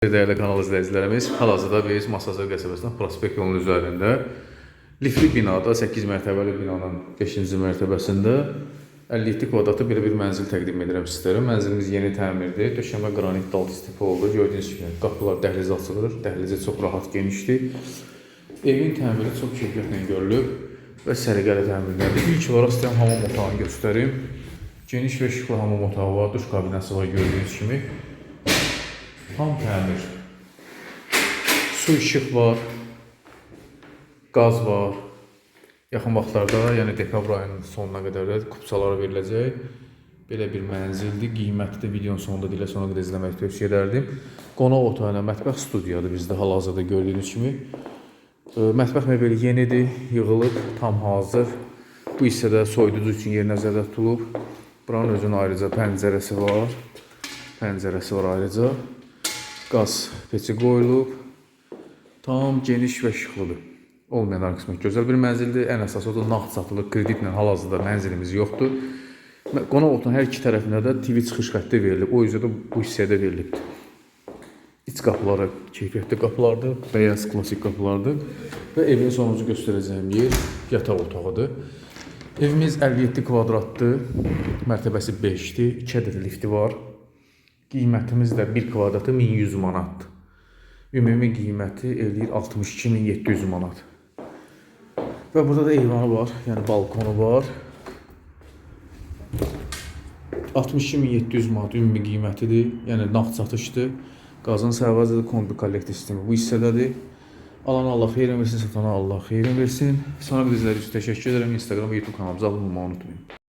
Değerli kanal izləyicilərimiz, hal-hazırda biz Masazır qəsəbəsində prospekt yolunun üzərində lifli binada 8 mərtəbəli binanın 5-ci mərtəbəsində 57 kvadratlı belə bir mənzil təqdim edirəm sizlərə. Mənzilimiz yeni təmirdir. Döşəmə qranit dal tipi oldu. Gördüyünüz kimi qapılar dəhliz açılır. Dəhlizi çox rahat genişdir. Evin təmiri çox keyfiyyətlə görülüb və səliqəli təmirlərdir. İlk olaraq istəyirəm hamam otağını göstərim. Geniş və işıqlı hamam otağı var, duş kabinəsi var gördüyünüz kimi. Tam təmir. Su işıq var. Qaz var. Yaxın vaxtlarda, yəni dekabr ayının sonuna qədər də kupçalara veriləcək. Belə bir mənzildir. Qiyməti də videonun sonunda dilə sonuna qədər izləməyi tövsiyə edərdim. Qonaq otağı ilə mətbəx studiyadır bizdə hal-hazırda gördüyünüz kimi. Mətbəx mebeli yenidir, yığılıb, tam hazır. Bu hissədə soyuducu üçün yer nəzərdə tutulub. Buranın özünün ayrıca pəncərəsi var. Pəncərəsi var ayrıca. Qaz peçi qoyulub. Tam geniş və işıqlıdır. Olmayan arxasında gözəl bir mənzildir. Ən əsası odur nağd satılır. Kreditlə hal-hazırda mənzilimiz yoxdur. Qonaq otağının hər iki tərəfində də TV çıxış xətti verilib. O yüzden də bu hissədə verilibdir. İç qapıları keyfiyyətli qapılardır, bəyaz klassik qapılardır və evin sonuncu göstərəcəyim yer yataq otağıdır. Evimiz 57 kvadratdır, mərtəbəsi 5-dir, 2 ədəd lifti var. Qiymətimiz də 1 kvadratı 1100 manatdır. Ümumi qiyməti eləyir 62700 manat. Və burada da eyvanı var, yəni balkonu var. 62700 manat ümumi qiymətidir. Yəni nağd satışdır. Qazın sərvazədə kombi kollektiv sistemi bu hissədədir. Alan Allah xeyrin versin, satana Allah xeyrin versin. Sonra bizləri üçün təşəkkür edirəm. Instagram YouTube kanalımıza abunə olmağı unutmayın.